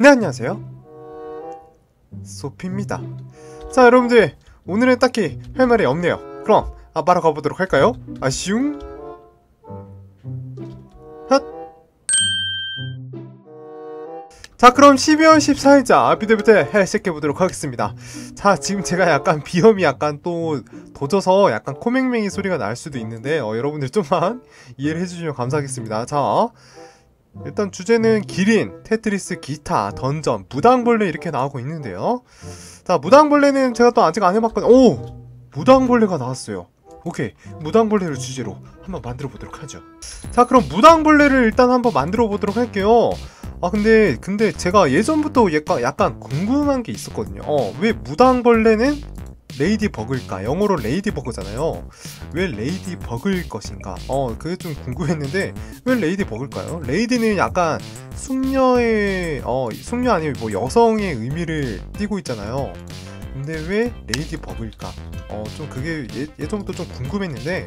네 안녕하세요. 소피입니다. 자 여러분들 오늘은 딱히 할 말이 없네요. 그럼 아 바로 가보도록 할까요? 아쉬움 핫! 자 그럼 12월 14일자 비대부터 해 시작해보도록 하겠습니다. 자 지금 제가 약간 비염이 약간 또 도져서 약간 코맹맹이 소리가 날 수도 있는데 어, 여러분들 좀만 이해를 해주시면 감사하겠습니다. 자 일단 주제는 기린, 테트리스, 기타, 던전, 무당벌레 이렇게 나오고 있는데요. 자, 무당벌레는 제가 또 아직 안 해봤거든요. 오! 무당벌레가 나왔어요. 오케이. 무당벌레를 주제로 한번 만들어 보도록 하죠. 자, 그럼 무당벌레를 일단 한번 만들어 보도록 할게요. 아, 근데, 근데 제가 예전부터 약간, 약간 궁금한 게 있었거든요. 어, 왜 무당벌레는 레이디 버그일까? 영어로 레이디 버그잖아요. 왜 레이디 버그일 것인가? 어, 그게 좀 궁금했는데 왜 레이디 버그일까요? 레이디는 약간 숙녀의 어, 숙녀 아니면 뭐 여성의 의미를 띠고 있잖아요. 근데 왜 레이디 버그일까? 어, 좀 그게 예, 예전부터 좀 궁금했는데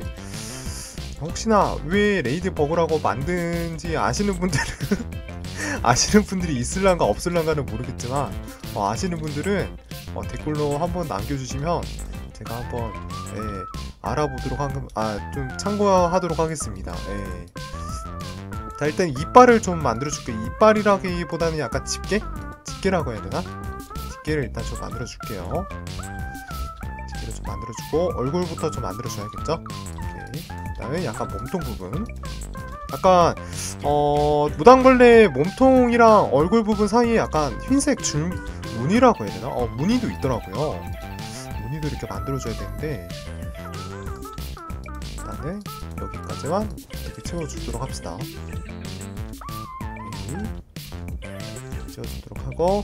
혹시나 왜 레이디 버그라고 만든지 아시는 분들은 아시는 분들이 있을란가 없을란가는 모르겠지만 어, 아시는 분들은 어, 댓글로 한번 남겨주시면 제가 한번 예, 알아보도록 하금 아좀 참고하도록 하겠습니다. 예. 자 일단 이빨을 좀 만들어줄게. 이빨이라기보다는 약간 집게? 집게라고 해야 되나? 집게를 일단 좀 만들어줄게요. 집게를 좀 만들어주고 얼굴부터 좀 만들어줘야겠죠? 오케이. 그 다음에 약간 몸통 부분. 약간 어 무당벌레 몸통이랑 얼굴 부분 사이에 약간 흰색 줄 무늬라고 해야 되나? 어 무늬도 있더라고요. 무늬도 이렇게 만들어줘야 되는데 일단은 여기까지만 이렇게 채워주도록 합시다. 채워주도록 하고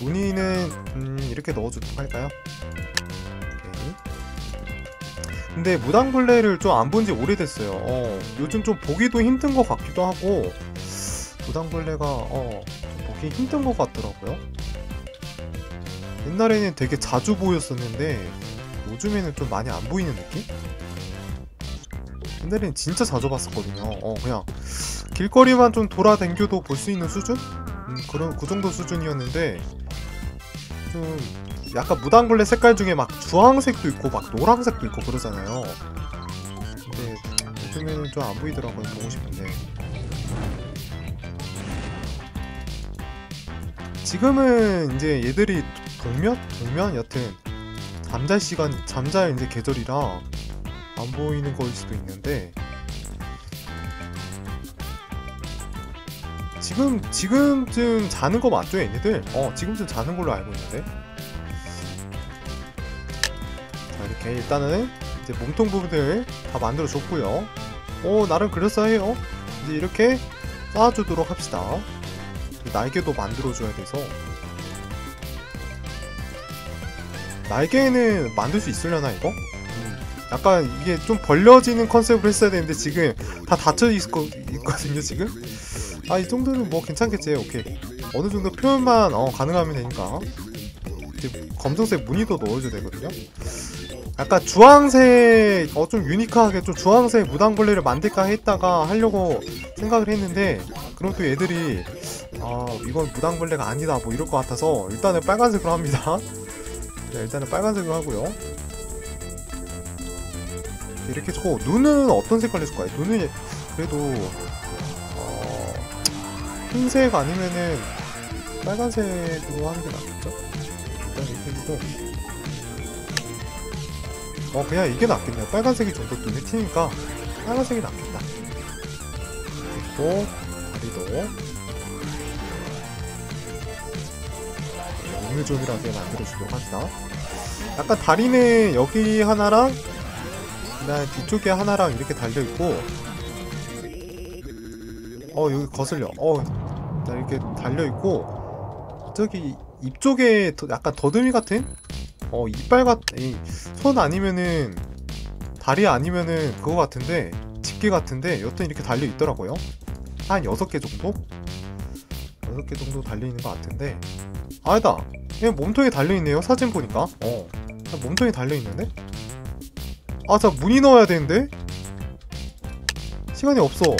무늬는 음, 이렇게 넣어주도록 할까요? 근데 무당벌레를 좀 안 본 지 오래됐어요. 어, 요즘 좀 보기도 힘든 것 같기도 하고 무당벌레가 어, 좀 보기 힘든 것 같더라고요. 옛날에는 되게 자주 보였었는데 요즘에는 좀 많이 안 보이는 느낌? 옛날에는 진짜 자주 봤었거든요. 어 그냥 길거리만 좀 돌아댕겨도 볼 수 있는 수준? 음, 그런 그 정도 수준이었는데 좀 약간 무당벌레 색깔 중에 막 주황색도 있고 막 노란색도 있고 그러잖아요. 근데 요즘에는 좀 안 보이더라고요. 보고 싶은데. 지금은 이제 얘들이 동면? 동면? 여튼 잠잘 시간, 잠잘 이제 계절이라 안 보이는 거일 수도 있는데 지금, 지금쯤 자는 거 맞죠, 얘네들? 어, 지금쯤 자는 걸로 알고 있는데 자, 이렇게 일단은 이제 몸통 부분들 다 만들어 줬고요. 오, 나름 그럴싸해요. 이제 이렇게 쌓아주도록 합시다. 날개도 만들어줘야 돼서. 날개는 만들 수 있으려나 이거? 음, 약간 이게 좀 벌려지는 컨셉으로 했어야 되는데 지금 다 닫혀 있, 거, 있거든요 지금? 아 이 정도는 뭐 괜찮겠지? 오케이. 어느 정도 표현만 어, 가능하면 되니까. 검정색 무늬도 넣어줘야 되거든요 약간 주황색 어 좀 유니크하게 좀 주황색 무당벌레를 만들까 했다가 하려고 생각을 했는데 그럼 또 얘들이 아 이건 무당벌레가 아니다 뭐 이럴 것 같아서 일단은 빨간색으로 합니다 네, 일단은 빨간색으로 하고요 이렇게 좋고 눈은 어떤 색깔로 했을 거예요? 눈은 그래도 어... 흰색 아니면은 빨간색으로 하는 게 낫겠죠? 일단 이렇게 해주고 어 그냥 이게 낫겠네요. 빨간색이 좀 더 눈에 튀니까 빨간색이 낫겠다. 그리고 다리도. 오밀조밀하게 만들어주도록 합시다. 약간 다리는 여기 하나랑 그다음 뒤쪽에 하나랑 이렇게 달려있고. 어 여기 거슬려. 어 이렇게 달려있고. 저기 입 쪽에 약간 더듬이 같은 어 이빨 같은 손 아니면은 다리 아니면은 그거 같은데 집게 같은데 여튼 이렇게 달려 있더라고요. 한 6개 정도? 6개 정도 달려있는 것 같은데. 아니다. 그냥 몸통에 달려있네요 사진 보니까. 어. 몸통에 달려있는데? 아자 무늬 넣어야 되는데? 시간이 없어.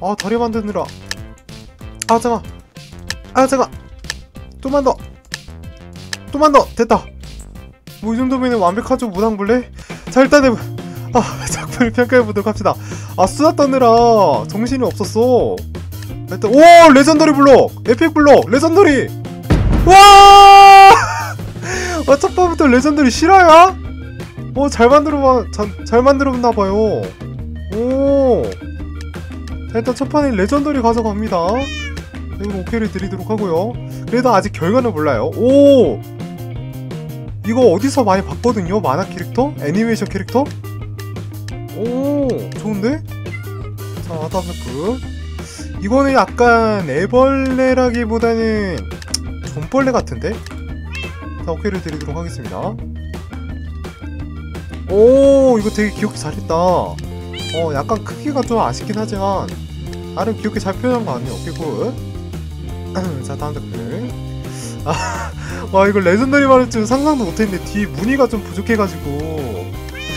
아 다리 만드느라. 아 잠깐 아 잠깐 좀만 더 좀만 더 됐다 뭐 이 정도면 완벽하죠 무당벌레 자 일단은 아 작품을 평가해보도록 합시다 아 수다 떠느라 정신이 없었어 일단 오 레전더리 블록 에픽 블록 레전더리 와! 아, 첫 번부터 레전더리 실화야? 어, 잘 만들어, 잘, 잘 만들었나봐요. 오. 자, 일단 첫 판에 레전더리 가져갑니다. 이건 오케이를 드리도록 하고요. 그래도 아직 결과는 몰라요. 오! 이거 어디서 많이 봤거든요? 만화 캐릭터? 애니메이션 캐릭터? 오, 좋은데? 자, 제품. 이거는 약간 애벌레라기보다는 좀벌레 같은데? 자, 오케이를 드리도록 하겠습니다. 오, 이거 되게 귀엽게 잘했다. 어, 약간 크기가 좀 아쉽긴 하지만, 나름 귀엽게 잘 표현한 거 같네요. 오케이, 굿. 자, 다음 댓글. 아, 와, 이거 레전더리 말을 좀 상상도 못했는데, 뒤 무늬가 좀 부족해가지고,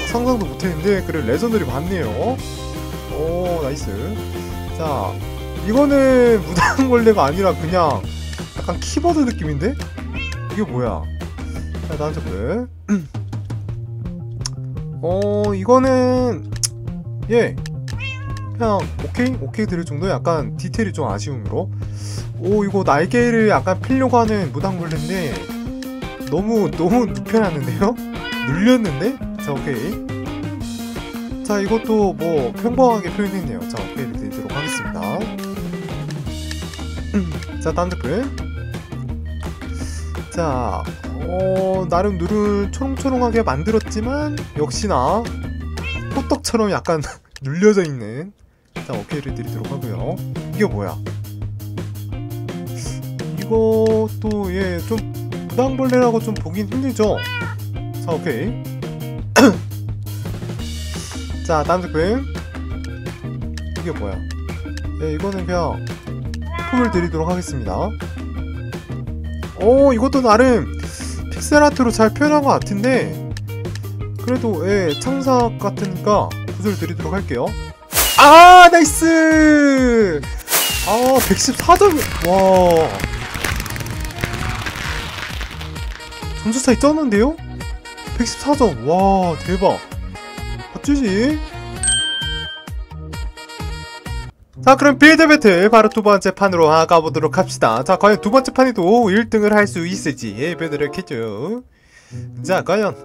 상상도 못했는데, 그래, 레전더리 맞네요. 오, 나이스. 자, 이거는 무당벌레가 아니라 그냥 약간 키보드 느낌인데? 이게 뭐야? 자, 다음 댓글. 어, 이거는 예. 그냥 오케이? 오케이 들을 정도 약간 디테일이 좀 아쉬움으로. 오, 이거 날개를 약간 필려고 하는 무당벌레인데 너무 너무 눕혀놨는데요? 눌렸는데? 자, 오케이. 자, 이것도 뭐 평범하게 표현했네요. 자, 오케이를 드리도록 하겠습니다. 자, 댓글. 자, 어, 나름 눈을 초롱초롱하게 만들었지만 역시나 호떡처럼 약간 눌려져 있는 자 오케이를 드리도록 하고요 이게 뭐야 이것도 예좀 부당벌레라고 좀 보긴 힘들죠? 자 오케이. 자 다음 제품. 이게 뭐야? 예 이거는 그냥 품을 드리도록 하겠습니다. 오 이것도 나름 픽셀아트로 잘 표현한 것 같은데 그래도 예 창작 같으니까 구슬 드리도록 할게요. 아 나이스! 아 114점! 와 점수 차이 쩌는데요? 114점 와 대박 어쩌지? 자 그럼 빌드 배틀 바로 두 번째 판으로 가보도록 합시다 자 과연 두 번째 판에도 1등을 할 수 있을지 보도록 했죠 자 과연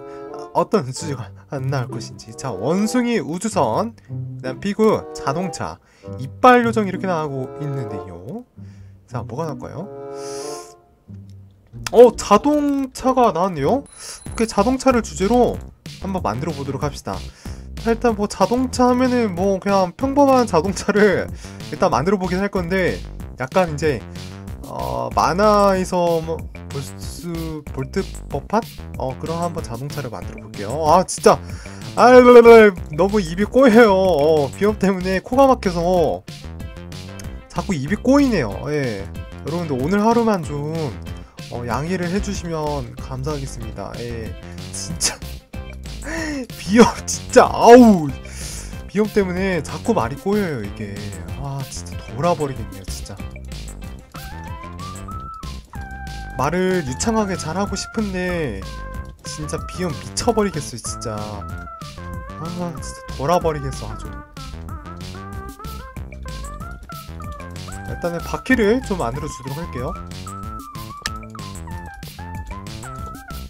어떤 수지가 안 나올 것인지 자 원숭이 우주선 그다음 피구 자동차 이빨 요정 이렇게 나오고 있는데요 자 뭐가 나올까요? 어 자동차가 나왔네요? 그 자동차를 주제로 한번 만들어 보도록 합시다. 일단 뭐 자동차 하면은 뭐 그냥 평범한 자동차를 일단 만들어 보긴 할 건데 약간 이제 어 만화에서 뭐 볼수 볼듯 법한? 어 그런 한번 자동차를 만들어 볼게요. 아 진짜. 아 너무 입이 꼬여요. 어, 비염 때문에 코가 막혀서. 자꾸 입이 꼬이네요. 예. 여러분들 오늘 하루만 좀 어, 양해를 해주시면 감사하겠습니다. 예 진짜. 비염 진짜. 아우. 비염 때문에 자꾸 말이 꼬여요 이게. 아 진짜 돌아버리겠네요 진짜. 말을 유창하게 잘하고 싶은데 진짜 비염 미쳐버리겠어요 진짜. 아 진짜 돌아버리겠어 아주. 일단은 바퀴를 좀 만들어 주도록 할게요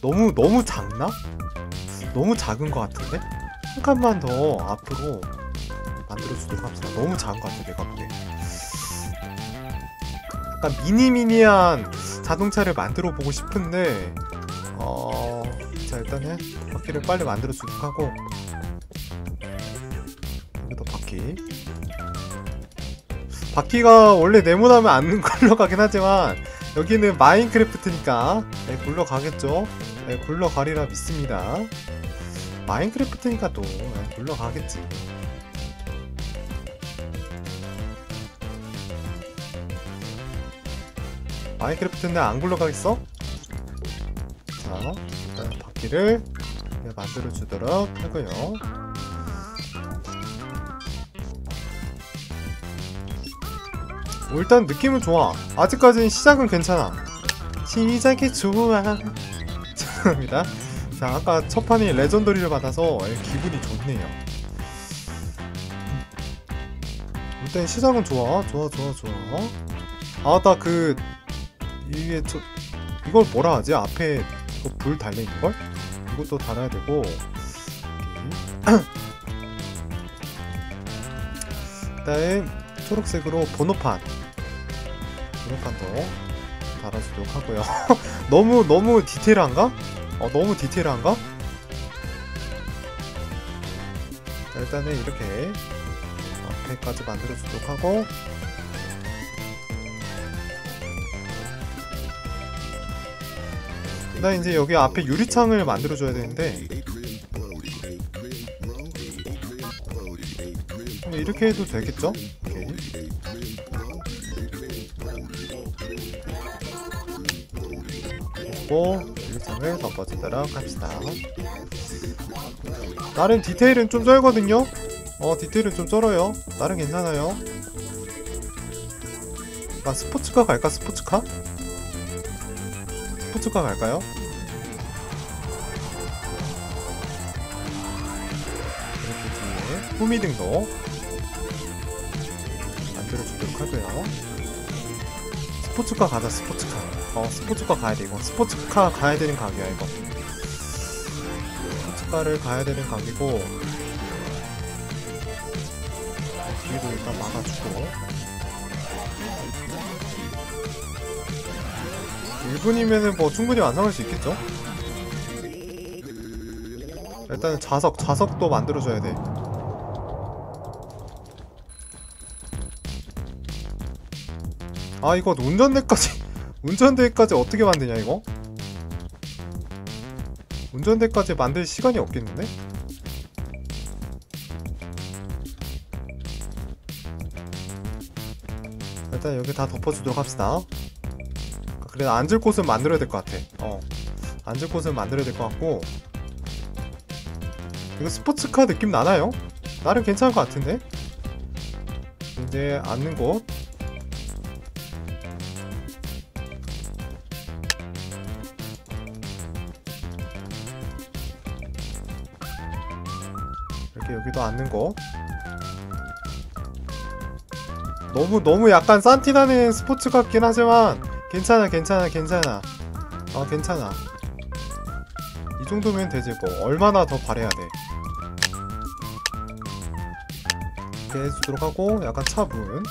너무 너무 작나? 너무 작은 것 같은데? 한 칸만 더 앞으로 만들어주도록 합시다. 너무 작은 것 같아, 내가 보기에. 약간 미니미니한 자동차를 만들어 보고 싶은데, 어, 자, 일단은 바퀴를 빨리 만들어주도록 하고, 여기도 바퀴. 바퀴가 원래 네모나면 안 굴러가긴 하지만, 여기는 마인크래프트니까, 네, 굴러가겠죠? 네, 굴러가리라 믿습니다. 마인크래프트니까 또 굴러가겠지. 마인크래프트인데 안 굴러가겠어? 자 일단 바퀴를 만들어 주도록 하고요. 어, 일단 느낌은 좋아. 아직까지는 시작은 괜찮아. 시작이 좋아 죄송합니다. 자 아까 첫 판이 레전더리를 받아서 예, 기분이 좋네요. 일단 시작은 좋아? 좋아 좋아 좋아. 아 나 그 이게 저 이걸 뭐라 하지? 앞에 불 달려있는 걸? 이것도 달아야 되고. 일단 초록색으로 번호판. 번호판도 달아주도록 하고요. 너무 너무 디테일한가? 어 너무 디테일한가? 자, 일단은 이렇게 앞에까지 만들어주도록 하고 나 이제 여기 앞에 유리창을 만들어줘야 되는데 뭐 이렇게 해도 되겠죠? 오케이. 유리창을 덮어주도록 합시다 나름 디테일은 좀 쩔거든요? 어 디테일은 좀 쩔어요 나름 괜찮아요 아 스포츠카 갈까 스포츠카? 스포츠카 갈까요? 이렇게 뒤에 후미등도 만들어주도록 하고요 스포츠카 가자 스포츠카 어 스포츠카 가야 돼 이거 스포츠카 가야 되는 가게야 이거 스포츠카를 가야 되는 가게고 뒤에도 일단 막아주고 1분이면은 뭐 충분히 완성할 수 있겠죠? 일단은 자석, 자석도 만들어줘야 돼. 아 이거 운전대까지 운전대까지 어떻게 만드냐 이거? 운전대까지 만들 시간이 없겠는데? 일단 여기 다 덮어주도록 합시다 그래 앉을 곳은 만들어야 될 것 같아 어 앉을 곳은 만들어야 될 것 같고 이거 스포츠카 느낌 나나요? 나름 괜찮을 것 같은데 이제 앉는 곳 앉는 곳 너무 너무 약간 산티나는 스포츠 같긴 하지만 괜찮아 괜찮아 괜찮아. 어 괜찮아. 이 정도면 되지 뭐. 얼마나 더 바래야 돼. 해주도록 하고 약간 차분.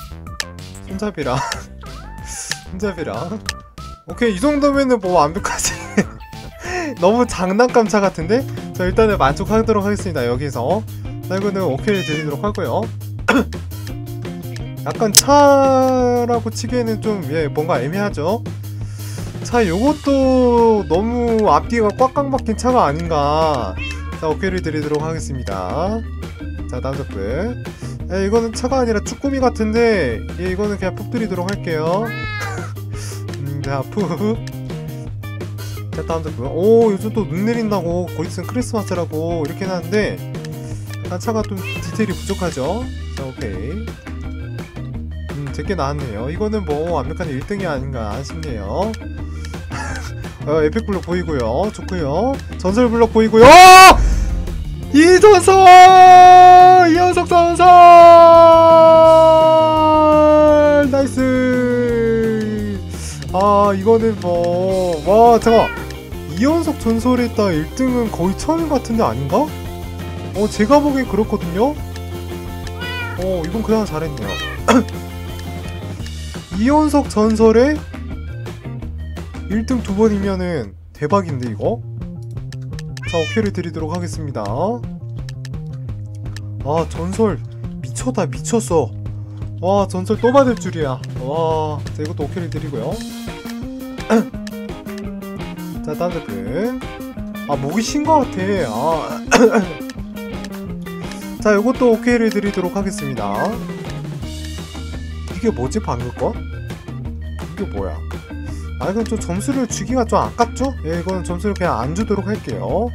손잡이랑. 손잡이랑. 오케이 이 정도면은 뭐 완벽하지. 너무 장난감 차 같은데? 자 일단은 만족하도록 하겠습니다 여기서 자 이거는 오케이를 드리도록 하고요. 약간 차라고 치기에는 좀 예, 뭔가 애매하죠. 자 요것도 너무 앞뒤가 꽉꽉 막힌 차가 아닌가. 자 오케이를 드리도록 하겠습니다. 자 다음 접근. 예, 이거는 차가 아니라 쭈꾸미 같은데 예, 이거는 그냥 푹 드리도록 할게요. 음, 자푹 자 다음 접근. 오 요즘 또 눈 내린다고. 곧 있으면 크리스마스라고. 이렇게 해놨는데 약간 차가 좀 디테일이 부족하죠 자 오케이 음, 제게 나왔네요. 이거는 뭐 완벽한 1등이 아닌가 싶네요. 어, 에픽 블록 보이고요. 좋고요. 전설 블록 보이고요. 이전설! 이현석 전설! 나이스! 아, 이거는 뭐, 와, 잠깐 이현석 전설에 따 1등은 거의 처음인 것 같은데 아닌가? 어, 제가 보기엔 그렇거든요? 어, 이건 그냥 잘했네요. 이현석 전설에 1등 두 번이면은 대박인데 이거? 자 오케이를 드리도록 하겠습니다 아 전설 미쳤다 미쳤어 와 전설 또 받을 줄이야 와 자, 이것도 오케이를 드리고요 자 다음 댓글 아 목이 쉰 것 같아 아. 자 이것도 오케이를 드리도록 하겠습니다. 이게 뭐지 방금 거? 이게 뭐야? 아 이건 좀 점수를 주기가 좀 아깝죠? 예 이거는 점수를 그냥 안 주도록 할게요.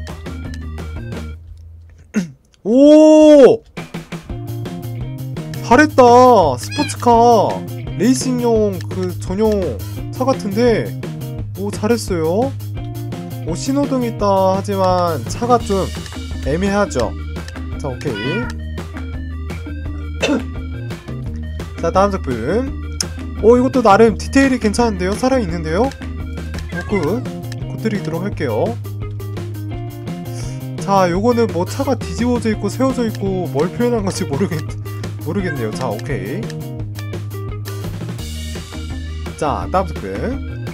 오! 잘했다! 스포츠카! 레이싱용 그 전용 차 같은데? 오 잘했어요. 오 신호등 있다. 하지만 차가 좀 애매하죠 자 오케이. 자 다음 작품. 오 이것도 나름 디테일이 괜찮은데요? 살아있는데요? 오굿. 굿드리도록 할게요. 자 요거는 뭐 차가 뒤집어져 있고 세워져 있고 뭘 표현한 건지 모르겠, 모르겠네요. 자 오케이. 자 다음 작품.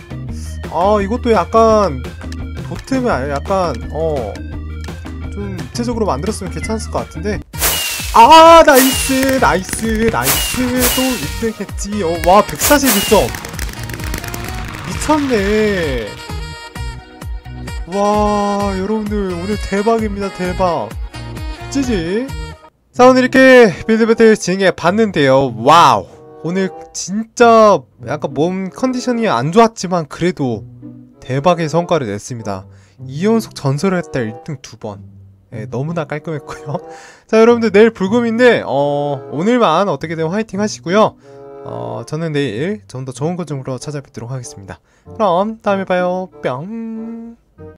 아 이것도 약간 아니라 약간 어. 좀 입체적으로 만들었으면 괜찮을 것 같은데. 아 나이스 나이스 나이스. 또 1등 했지. 어, 와 141점. 미쳤네. 와 여러분들 오늘 대박입니다 대박. 찌지? 자 오늘 이렇게 빌드배틀 진행해 봤는데요. 와우. 오늘 진짜 약간 몸 컨디션이 안 좋았지만 그래도 대박의 성과를 냈습니다. 2연속 전설을 했다 1등 두번 예, 너무나 깔끔했고요. 자 여러분들 내일 불금인데 어, 오늘만 어떻게 되면 화이팅 하시고요. 어, 저는 내일 좀 더 좋은 것 중으로 찾아뵙도록 하겠습니다. 그럼 다음에 봐요. 뿅